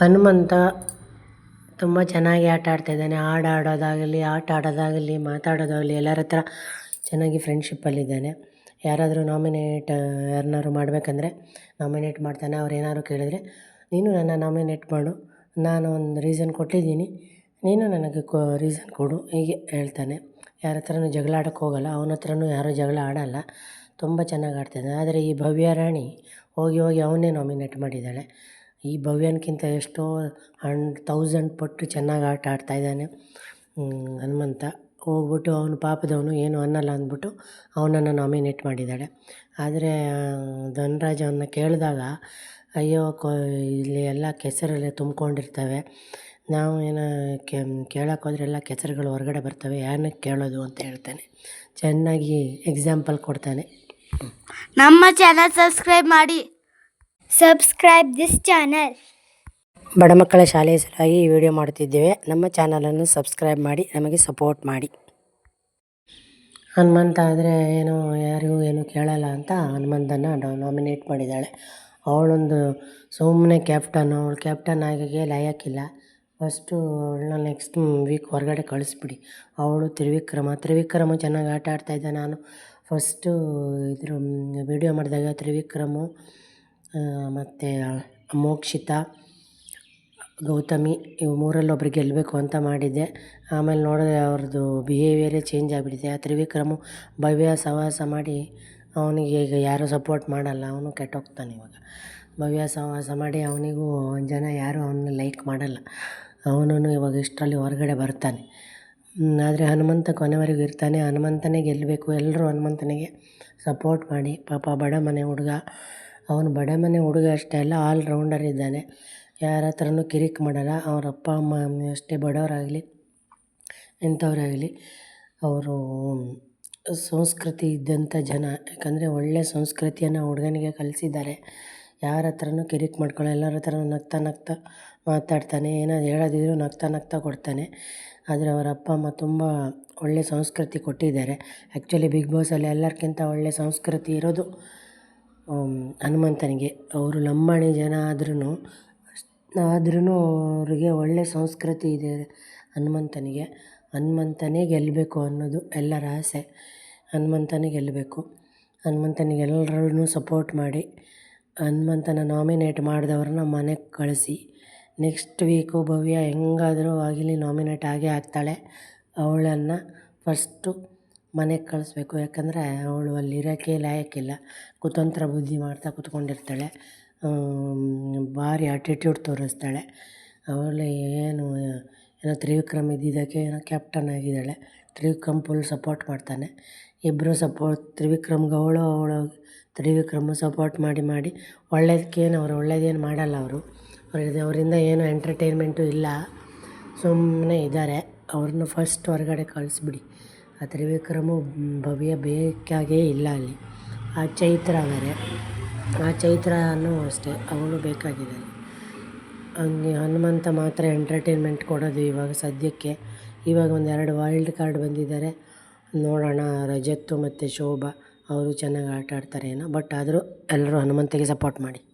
ಹನುಮಂತ ತುಂಬ ಚೆನ್ನಾಗಿ ಆಟ ಆಡ್ತಾಯಿದ್ದಾನೆ ಹಾಡು ಆಡೋದಾಗಲಿ ಆಟ ಆಡೋದಾಗಲಿ, ಮಾತಾಡೋದಾಗಲಿ, ಎಲ್ಲರ ಹತ್ರ ಚೆನ್ನಾಗಿ ಫ್ರೆಂಡ್ಶಿಪ್ಪಲ್ಲಿದ್ದಾನೆ ಯಾರಾದರೂ ನಾಮಿನೇಟ್ ಯಾರನ್ನಾದ್ರು ಮಾಡಬೇಕಂದ್ರೆ ನಾಮಿನೇಟ್ ಮಾಡ್ತಾನೆ. ಅವ್ರು ಏನಾದ್ರು ಕೇಳಿದರೆ, ನೀನು ನನ್ನ ನಾಮಿನೇಟ್ ಮಾಡು. ನಾನು ಒಂದು ರೀಸನ್ ಕೊಟ್ಟಿದ್ದೀನಿ. ನೀನು ನನಗೆ ಕೊ ರೀಸನ್ ಕೊಡು. ಹೀಗೆ ಹೇಳ್ತಾನೆ. ಯಾರ ಹತ್ರನೂ ಜಗಳ ಆಡೋಕ್ಕೆ ಹೋಗಲ್ಲ. ಅವನ ಹತ್ರನೂ ಯಾರೂ ಜಗಳ ಆಡಲ್ಲ. ತುಂಬ ಚೆನ್ನಾಗಿ ಆಡ್ತಾನೆ ಆದರೆ ಈ ಭವ್ಯ ರಾಣಿ ಹೋಗಿ ಹೋಗಿ ಅವನ್ನೇ ನಾಮಿನೇಟ್ ಮಾಡಿದ್ದಾಳೆ. ಈ ಭವ್ಯನಿಗಿಂತ ಎಷ್ಟೋ ಹಂಡ್ ತೌಸಂಡ್ ಪಟ್ಟು ಚೆನ್ನಾಗಿ ಆಟ ಆಡ್ತಾಯಿದ್ದಾನೆ ಹನುಮಂತ. ಹೋಗ್ಬಿಟ್ಟು ಅವನು ಪಾಪದವನು ಏನು ಅನ್ನಲ್ಲ ಅಂದ್ಬಿಟ್ಟು ಅವನನ್ನು ನಾಮಿನೇಟ್ ಮಾಡಿದ್ದಾಳೆ. ಆದರೆ ಧನ್ರಾಜ್ ಅವನ್ನ ಕೇಳಿದಾಗ, ಅಯ್ಯೋ, ಕೊ, ಇಲ್ಲಿ ಎಲ್ಲ ಕೆಸರೆಲ್ಲ ತುಂಬ್ಕೊಂಡಿರ್ತವೆ. ನಾವು ಏನು ಕೇಳಕ್ಕೆ ಹೋದ್ರೆ ಎಲ್ಲ ಕೆಸರುಗಳು ಹೊರಗಡೆ ಬರ್ತವೆ. ಯಾರನ್ನಕ್ಕೆ ಕೇಳೋದು? ಅಂತ ಹೇಳ್ತಾನೆ. ಚೆನ್ನಾಗಿ ಎಕ್ಸಾಂಪಲ್ ಕೊಡ್ತಾನೆ. ನಮ್ಮ ಚಾನಲ್ ಸಬ್ಸ್ಕ್ರೈಬ್ ಮಾಡಿ. Subscribe ದಿಸ್ ಚಾನಲ್ ಬಡ ಮಕ್ಕಳ ಶಾಲೆಯ ಸಲುವಾಗಿ ಈ ವಿಡಿಯೋ ಮಾಡುತ್ತಿದ್ದೇವೆ. ನಮ್ಮ ಚಾನಲನ್ನು ಸಬ್ಸ್ಕ್ರೈಬ್ ಮಾಡಿ, ನಮಗೆ ಸಪೋರ್ಟ್ ಮಾಡಿ. ಹನುಮಂತ ಆದರೆ ಏನು, ಯಾರಿಗೂ ಏನು ಕೇಳಲ್ಲ ಅಂತ ಹನುಮಂತನ ನಾಮಿನೇಟ್ ಮಾಡಿದ್ದಾಳೆ. ಅವಳೊಂದು ಸುಮ್ಮನೆ ಕ್ಯಾಪ್ಟನ್ ಅವಳು ಕ್ಯಾಪ್ಟನ್ ಆಗೋಕ್ಕೆ ಲಾಯಕ್ಕಿಲ್ಲ ಫಸ್ಟು ಅವಳನ್ನ ನೆಕ್ಸ್ಟ್ ವೀಕ್ ಹೊರಗಡೆ ಕಳಿಸ್ಬಿಡಿ. ಅವಳು ತ್ರಿವಿಕ್ರಮ ತ್ರಿವಿಕ್ರಮ ಚೆನ್ನಾಗಿ ಆಟ ಆಡ್ತಾಯಿದ್ದೆ ನಾನು. ಫಸ್ಟು ಇದ್ರ ವಿಡಿಯೋ ಮಾಡಿದಾಗ ತ್ರಿವಿಕ್ರಮು ಮತ್ತು ಮೋಕ್ಷಿತ, ಗೌತಮಿ, ಇವು ಮೂರಲ್ಲಿ ಒಬ್ರು ಗೆಲ್ಲಬೇಕು ಅಂತ ಮಾಡಿದ್ದೆ. ಆಮೇಲೆ ನೋಡಿದ್ರೆ ಅವ್ರದ್ದು ಬಿಹೇವಿಯರೇ ಚೇಂಜ್ ಆಗಿಬಿಟ್ಟಿದೆ. ಆ ತ್ರಿವಿಕ್ರಮು ಭವ್ಯ ಸಹವಾಸ ಮಾಡಿ ಅವನಿಗೆ ಈಗ ಯಾರೂ ಸಪೋರ್ಟ್ ಮಾಡಲ್ಲ. ಅವನು ಕೆಟ್ಟೋಗ್ತಾನೆ ಇವಾಗ. ಭವ್ಯ ಸಹವಾಸ ಮಾಡಿ ಅವನಿಗೂ ಜನ ಯಾರೂ ಅವನ್ನ ಲೈಕ್ ಮಾಡಲ್ಲ. ಅವನೂ ಇವಾಗ ಇಷ್ಟರಲ್ಲಿ ಹೊರಗಡೆ ಬರ್ತಾನೆ. ಆದರೆ ಹನುಮಂತ ಕೊನೆವರೆಗೂ ಇರ್ತಾನೆ. ಹನುಮಂತನೇ ಗೆಲ್ಲಬೇಕು ಎಲ್ಲರೂ ಹನುಮಂತನಿಗೆ ಸಪೋರ್ಟ್ ಮಾಡಿ. ಪಾಪ ಬಡ ಮನೆ ಹುಡುಗ. ಅವನು ಬಡ ಮನೆ ಹುಡುಗ ಅಷ್ಟೇ ಅಲ್ಲ ಆಲ್ ರೌಂಡರ್ ಇದ್ದಾನೆ. ಯಾರ ಹತ್ರನೂ ಕಿರಿಕ್ ಮಾಡಲ್ಲ. ಅವ್ರ ಅಪ್ಪ, ಅಮ್ಮ ಅಷ್ಟೇ ಬಡವರಾಗಲಿ ಎಂಥವರಾಗಲಿ ಅವರು ಸಂಸ್ಕೃತಿ ಇದ್ದಂಥ ಜನ. ಯಾಕಂದರೆ ಒಳ್ಳೆಯ ಸಂಸ್ಕೃತಿಯನ್ನು ಹುಡುಗನಿಗೆ ಕಲಿಸಿದ್ದಾರೆ. ಯಾರ ಹತ್ರನೂ ಕಿರಿಕ್ ಮಾಡ್ಕೊಳ್ಳೋ ಎಲ್ಲರ ಹತ್ರನೂ ನಗ್ತಾ ನಗ್ತಾ ಮಾತಾಡ್ತಾನೆ. ಏನಾದ್ರು ಹೇಳೋದಿದ್ರೂ ನಗ್ತಾ ನಗ್ತಾ ಕೊಡ್ತಾನೆ. ಆದರೆ ಅವರ ಅಪ್ಪ, ಅಮ್ಮ ತುಂಬ ಒಳ್ಳೆಯ ಸಂಸ್ಕೃತಿ ಕೊಟ್ಟಿದ್ದಾರೆ. ಆ್ಯಕ್ಚುಲಿ ಬಿಗ್ ಬಾಸಲ್ಲಿ ಎಲ್ಲರಿಗಿಂತ ಒಳ್ಳೆಯ ಸಂಸ್ಕೃತಿ ಇರೋದು ಹನುಮಂತನಿಗೆ. ಅವರು ಲಂಬಾಣಿ ಜನ ಆದ್ರೂ ಆದ್ರೂ ಅವರಿಗೆ ಒಳ್ಳೆಯ ಸಂಸ್ಕೃತಿ ಇದೆ ಹನುಮಂತನಿಗೆ. ಹನುಮಂತನೇ ಗೆಲ್ಲಬೇಕು ಅನ್ನೋದು ಎಲ್ಲರ ಆಸೆ. ಹನುಮಂತನೇ ಗೆಲ್ಲಬೇಕು ಹನುಮಂತನಿಗೆ ಎಲ್ಲರೂ ಸಪೋರ್ಟ್ ಮಾಡಿ, ಹನುಮಂತನ ನಾಮಿನೇಟ್ ಮಾಡಿದವ್ರನ್ನ ಮನೆಗೆ ಕಳಿಸಿ. ನೆಕ್ಸ್ಟ್ ವೀಕು ಭವ್ಯ ಹೆಂಗಾದರೂ ಆಗಲಿ ನಾಮಿನೇಟ್ ಆಗೇ ಆಗ್ತಾಳೆ. ಅವಳನ್ನು ಫಸ್ಟು ಮನೆಗೆ ಕಳಿಸ್ಬೇಕು. ಯಾಕಂದರೆ ಅವಳು ಅಲ್ಲಿ ಇರೋಕ್ಕೆ ಲಾಯಕ್ಕಿಲ್ಲ. ಕುತಂತ್ರ ಬುದ್ಧಿ ಮಾಡ್ತಾ ಕೂತ್ಕೊಂಡಿರ್ತಾಳೆ. ಭಾರಿ ಆಟಿಟ್ಯೂಡ್ ತೋರಿಸ್ತಾಳೆ. ಅವಳು ಏನು, ಏನೋ ತ್ರಿವಿಕ್ರಮ್ ಇದ್ದಿದ್ದಕ್ಕೆ ಏನೋ ಕ್ಯಾಪ್ಟನ್ ಆಗಿದ್ದಾಳೆ. ತ್ರಿವಿಕ್ರಮ್ ಫುಲ್ ಸಪೋರ್ಟ್ ಮಾಡ್ತಾನೆ. ಇಬ್ಬರು ಸಪೋರ್ಟ್ ತ್ರಿವಿಕ್ರಮ್ಗೆ ಅವಳು ಅವಳು ತ್ರಿವಿಕ್ರಮ್ ಸಪೋರ್ಟ್ ಮಾಡಿ ಮಾಡಿ ಒಳ್ಳೇದಕ್ಕೇನು ಅವರು ಒಳ್ಳೇದೇನು ಮಾಡಲ್ಲ ಅವರು. ಅವ್ರಿಗೆ ಅವರಿಂದ ಏನು ಎಂಟರ್ಟೈನ್ಮೆಂಟು ಇಲ್ಲ. ಸುಮ್ಮನೆ ಇದ್ದಾರೆ. ಅವ್ರನ್ನ ಫಸ್ಟ್ ಹೊರಗಡೆ ಕಳಿಸ್ಬಿಡಿ. ಆ ತ್ರಿವಿಕ್ರಮ ಭವ್ಯ ಬೇಕಾಗೇ ಇಲ್ಲ ಅಲ್ಲಿ. ಆ ಚೈತ್ರ ಬೇರೆ ಆ ಚೈತ್ರನೂ ಅಷ್ಟೇ, ಅವಳು ಬೇಕಾಗಿದ್ದಾಳೆ. ಹಂಗೆ ಹನುಮಂತ ಮಾತ್ರ ಎಂಟರ್ಟೈನ್ಮೆಂಟ್ ಕೊಡೋದು ಇವಾಗ ಸದ್ಯಕ್ಕೆ. ಇವಾಗ ಒಂದು ಎರಡು ವೈಲ್ಡ್ ಕಾರ್ಡ್ ಬಂದಿದ್ದಾರೆ. ನೋಡೋಣ, ರಜತ್ತು ಮತ್ತು ಶೋಭಾ, ಅವರು ಚೆನ್ನಾಗಿ ಆಟ ಆಡ್ತಾರೆ ಏನೋ ಬಟ್ ಆದರೂ ಎಲ್ಲರೂ ಹನುಮಂತಿಗೆ ಸಪೋರ್ಟ್ ಮಾಡಿ.